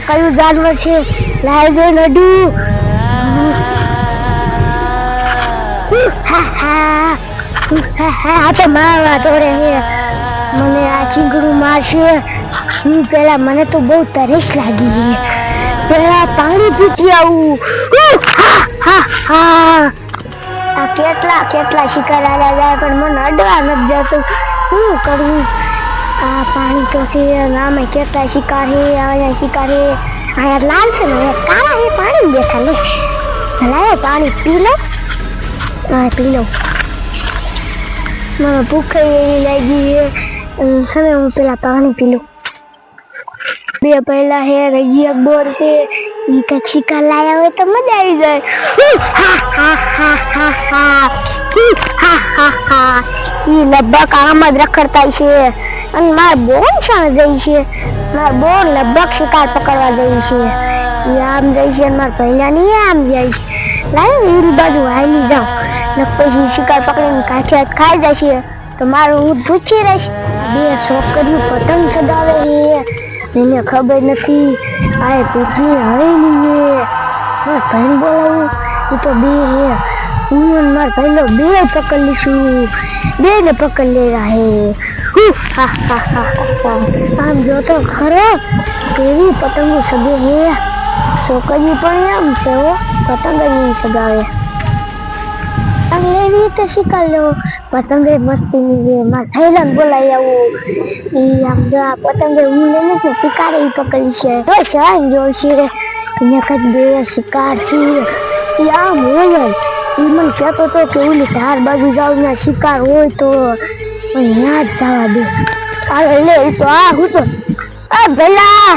આ કયું જાનવર છે? લાય જો હા આ તો મારવા દોડે રહે મને આ ચીંગડું મારશે. હું પેલા મને તો બહુ તરેશ લાગી છે પેલા પાણી પીતી આવું. આ કેટલા કેટલા શિકાર આવ્યા જાય, પણ મને અડવા નથી જતું શું કરવું આ પાણી તો છે અને આમાં કેટલા શિકાર છે અહીંયા શિકાર છે અહીંયા લાલ છે ને અહીંયા કાળા છે પાણી બેઠા લે લાય પાણી પી લો હા પી લો મને ભૂખ એવી લાગી છે અમ, હવે હું પેલા પાણી પી લઉં બે પહેલા હે રજી અકબર છે ઈ કંઈક શિકાર લાયા હોય તો મજા આવી જાય ઉહ, હા હા હા હા હા ઉહ, હા હા હા ઈ લગભગ આમ જ રખડતા છે અને માર બોન શાણ જઈ છે. માર બોન લગભગ શિકાર પકડવા જઈ છે. એ આમ જઈ છે મારા માર પહેલા ની આમ જાય છે. લાય એની બાજુ હાલી જાઉં. ને પછી શિકાર પકડીને કાઠિયાત ખાઈ ખાઈ જશે તો મારું હું ધૂચી રહીશ બે છોકરીઓ પતંગ સગાવે છે. એને ખબર નથી. આ પૂછી હવેલી છે. મારે ભાઈને બોલાવું. એ તો બે હે હું મારા ભાઈનો બે પકડી લીશું બે ને પકડ લેવા હે આમ જો તો ખરો. કેવી પતંગો સગે હે. છોકરી પણ આમ છે હો. પતંગ જ સગાવે પતંગ લેવી તો શીખા લો. પતંગ એ મસ્તી ની છે માર થૈલાને બોલાવી આવું. ઈ આમ જો આ પતંગ હું લઈ લઈશ ને શિકાર એ પકડી છે તો શાન જોશે છે. અહીંયા કદ બે શિકાર છે. આમ હોય જ. ઈ મને કહેતો તો કે ઓલી ધાર બાજુ જાવ ના શિકાર હોય તો અહીંયા જ જવા દે. અરે લે તો આ હું તો આ ભલા!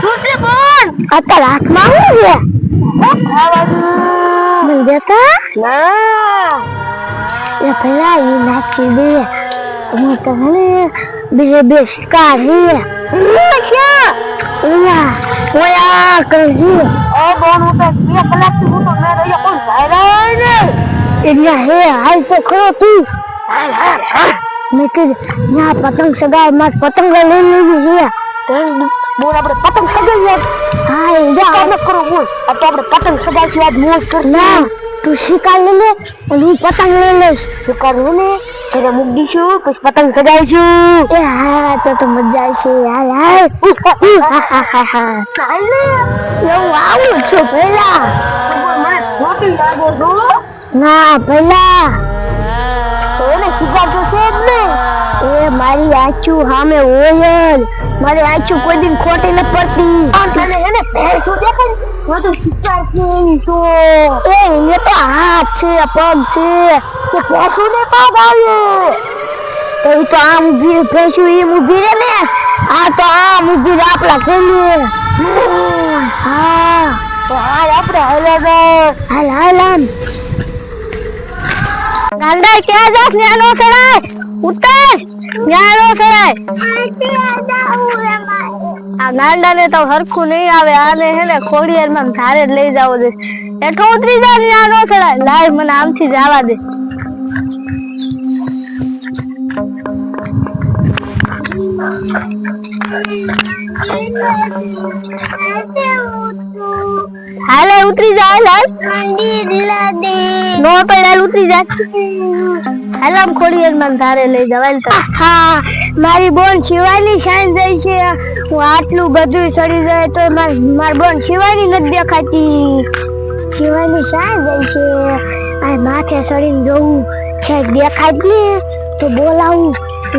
શું બોલ! અત્યારે હાથમાં હું છે? મને દેતા? ના! એ ભલા એ નાખી દે. હું તો મને બે બે શિકાર હે ઓલા ઓલા કરજી એ બોન હું તો બે કલાકથી હું તો મેં રહ્યો કોઈ ભાઈ ને. એટલે હે હાલ તો ખરો તું. મેં કીધું ના પતંગ સગાવ માર પતંગ લઈ લીધી છે. બોલ આપણે પતંગ સગાવીએ હા એ જા. કામ કરો બોલ. આ તો આપણે પતંગ સગાવથી આજ મોજ કરશું. ના તું શિકાર લઈ લે અને હું પતંગ લઈ લઈશ. શિકાર હું ને ઘરે મૂક દઈશું પછી પતંગ સગાવીશું એ હા તો તો મજા આવશે હા હા હા હા ચાલ ને હું આવું છું પહેલા મને ખોટી લાગો છો ના પહેલા એને છે જ ને એ મારી આચું સામે હોય મારી આચું કોઈ દિન ખોટી ન પડતી તને એને શું દેખાય હું તો શિકાર છે એની છો એ એને તો હાથ છે પગ છે તે ભેંસો ને પાગ આવ્યો તો ઈ તો આમ ઊભી ભેંસું એમ ઊભી રહે ને આ તો આમ ઊભી રહે આપણા ઘરની હા તો હાલ આપણે હલાદર હાલ હાલ આમ ગાંડા ક્યાં જાસ ન્યાનો સડાય ઉત્તર ન્યાનો સડાય આ ગાંડા ને તો હરખું નહીં આવે, આને હે ને ખોડિયાર માં ધારે જ લઈ જાવો દે એઠો ઉતરી જા નો ચડાય. લાય, મને આમથી જવા દે. હાલે ઉતરી જાય હાલ નો પેલા ઉતરી જાય હાલ, આમ ખોડિયાર માં ધારે લઈ જવાય હા. મારી બોન શિવાની શાન જાય છે. હું આટલું બધું સડી જાય તો માર મારી બોન શિવાની નથી દેખાતી. શિવાની શાન જાય છે. આ માથે સડીને જોવું જ ને તો બોલાવું.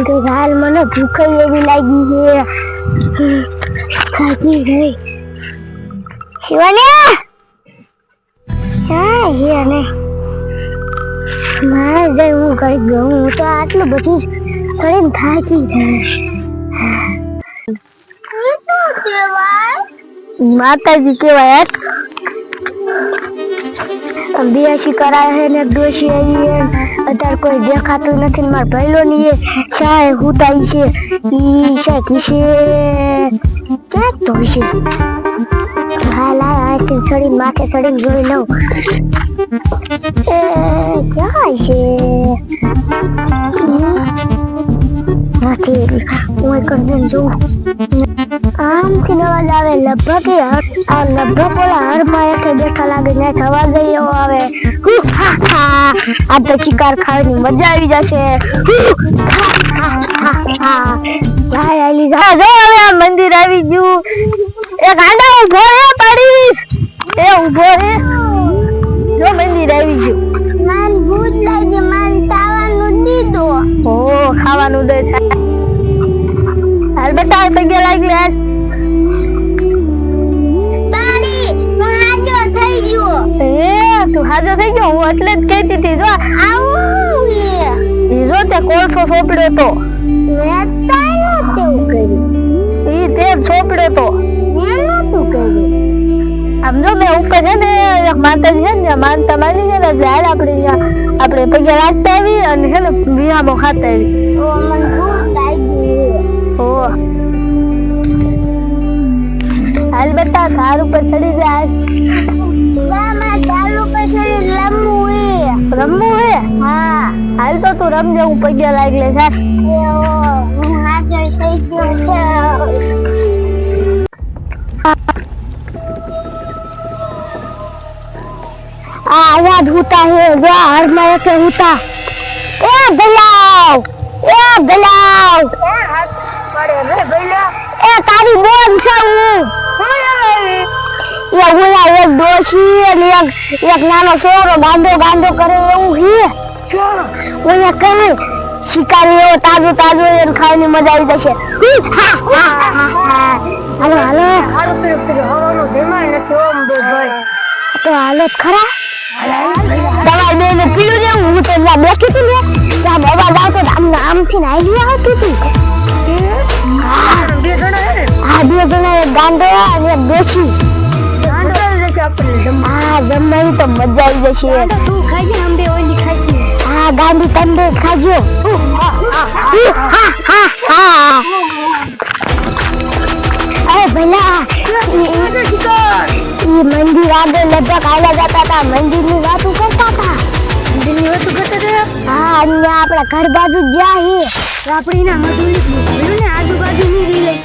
કે હાલ મને ભૂખ એવી લાગી છે. ખાતી ગઈ શિવાની! હા હિયાને મારે જાય હું કઈ ગયું? હું તો આટલું બધું કરીને થાકી માતાજી કેવાય બેસી કરાય છે ને ડોસી આવી છે અત્યારે કોઈ દેખાતું નથી મારા ભાઈલો ની શાય હુતાઈ છે. ઈ શાય કિસે ક્યાંક તો છે હાલ આ આથી ચડીને માથે ચડીને જોઈ લઉં. એ, ક્યાં છે? હું એક કરજન છું આમથી અવાજ આવે લગભગ આ લગભગ ઓલા હરમાં એક બેઠા લાગે ને થવા દે એવો આવે આ તો શિકાર ખાવાની મજા આવી જશે મંદિર આવી ગયું એક આડા ઊભો પાડીશ લે તારી હું હાજો થઈ ગયો. એ તું હાજો થઈ ગયો. હું એટલે જ કહેતી હતી જો. આવું ઈ જો તે કોલસો સોપડ્યો તો. મેં તાઈ નતું કર્યું. ઈ તે સોપડ્યો તો. મેં નતું કર્યું. આમ જો મેં ઉપર છે ને એક માતાજી છે ને માનતા માની છે ને એટલે હાલ આપણે આપણે પગે રાખતા આવી અને છે ને વિહામો ખાતા આવી ઓ મને ભૂત લાગી. ઓ. હાલ બેટા કાર ઉપર ચડી જાય. મામા કાર ઉપર ચડી રમવું હે. રમવું હે? હા. હાલ તો તું રમજે હું પગે લાગી લે હું. હાજર થઈ ગયો હે જો એકે હોતા. એ ગલાવ એ ગલાવ એ તારી બોન છે હું. ઓલા એક ડોશી, અને એક નાનો છોરો ગાંડો ગાંડો કરે એવું હે. શિકારી એવો તાજો તાજો એને ખાવાની મજા આવી જશે. હાલો ખરા. દવાઈ બે ને બેઠી હતી ને, ત્યાં આવતો આમ, આમથી ને આવી આવતી હતી. આદિવાસીના ગાંડોળા અને દેશી હા જમવાની તો મજા આવી જશે. તું ખાજે ઓલી ખાશે હા ગાંડી તંબે ખાજો. અરે ભલા ઈ મંદિર આગળ લગભગ આલા જતા હતા. મંદિરની વાતો કરતા હતા. મંદિરની વાતો કરતા હતા? હા અને ઘર બાજુ જ્યાં હે. ના મધુરી આજુબાજુ ની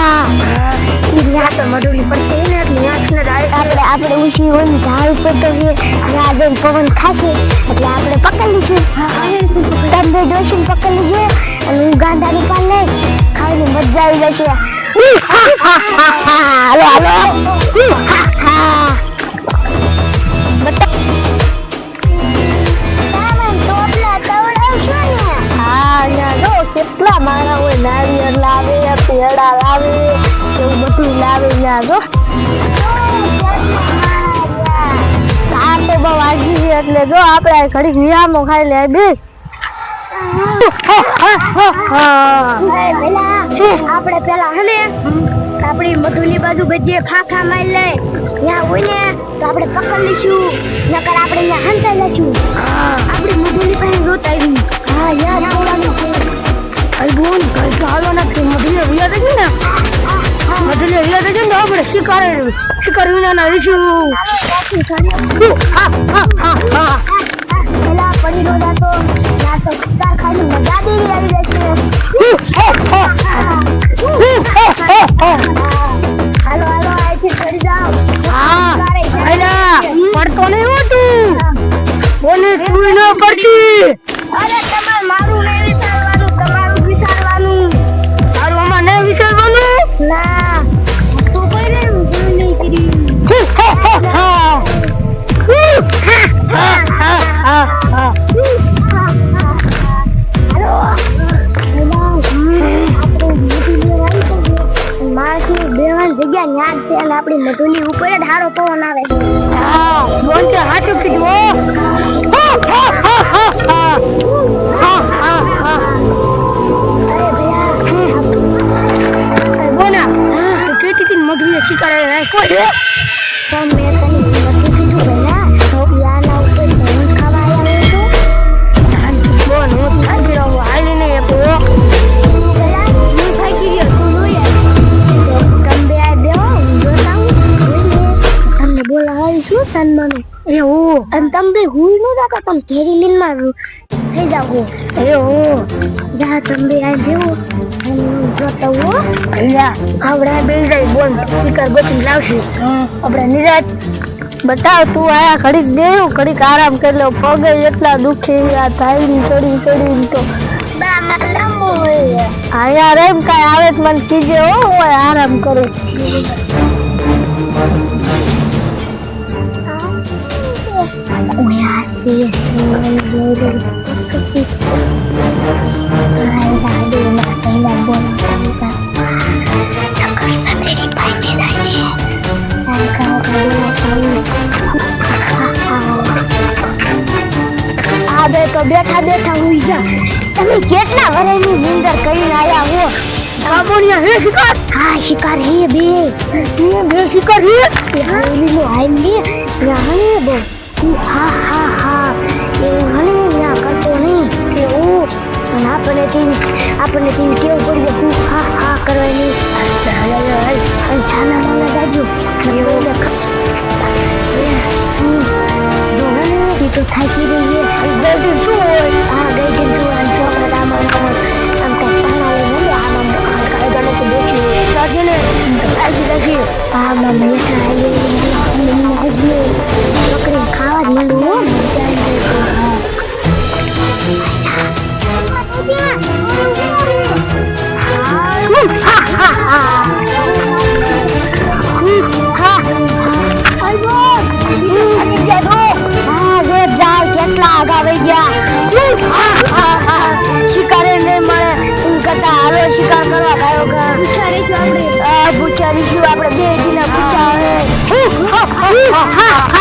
ત્યાં તો મડુલી પડશે ને ત્યાંને ડાયરેક્ટ તો કેટલા મારા હોય નારિયેળ લાવે, પેડા લાવે. તો બહુ વાગી છે એટલે જો આપણે ઘડીક નિયામો ખાઈ લે બે. આપણે પેલા હે ને આપણી મધુલી બાજુ બધી ફાંખા મારી લે. ત્યાં હોય ને તો આપણે પકડ લઈશું. નકર આપણે ત્યાં હંતાઈ લઈશું. આપણી મધુલી પાસે જોતા આપણે શિકાર વિના ના રહીશું પેલા પડી નો જાતો ના તો શિકાર ખાઈને મજા દેવી આવી જશે હાલો હાલો અહીંથી ચડી સારો પવન આવે. હા બોલ તો હાચું કીધું ઓ બોના. કેટલી મગરી શિકાર કોઈ અને તમે ઘેરી લીન નો લીનમાં થઈ જાવ એ હો જા તમે આ જેવો. જોતા હો અહીંયા ખાવડા બે જાય બોલ શિકાર ગોતી લાવશે. આપણે નિરાજ બતાવ તું આયા ઘડીક દેવું ઘડીક આરામ કરી લો. પગે એટલા દુખી આ થાયની સડી સડી તો. બા મારે લાંબુ આયા રેમ કાંઈ આવે તો મને કીજે હો હું આરામ કરું. ઓયા છે આ બે તો બેઠા બેઠા હુઈ જા તમે કેટલા વર્ષની નિંદર કરીને આયા હો કાબુડિયા હે શિકાર હા શિકાર હે બે એ બે શિકાર હે હાઈલીનો હાઈલી ત્યાં હે બો હા હા હા એવું હને ત્યાં કરતો નહીં કે હું અને આપણને તેવી આપણને તેવી કેવું પડી હું હા હા કરવાની અને છાના માના દાજુ તો થાકી રહી છે ગઈડન શું હોય હા ગઈડન શું આમ છોકરા આમ આમ આમ આમ કાંઈ પાણા આમ આમ આમ કાંઈ તો બેઠી સાજે લાગી લાગી આ માં પૂછારીશું આપણે બે દીના પૂછા હાલો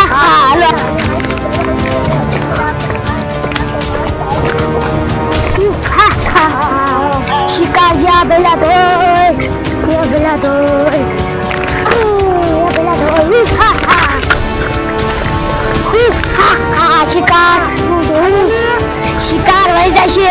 શિકાર વહી જશે.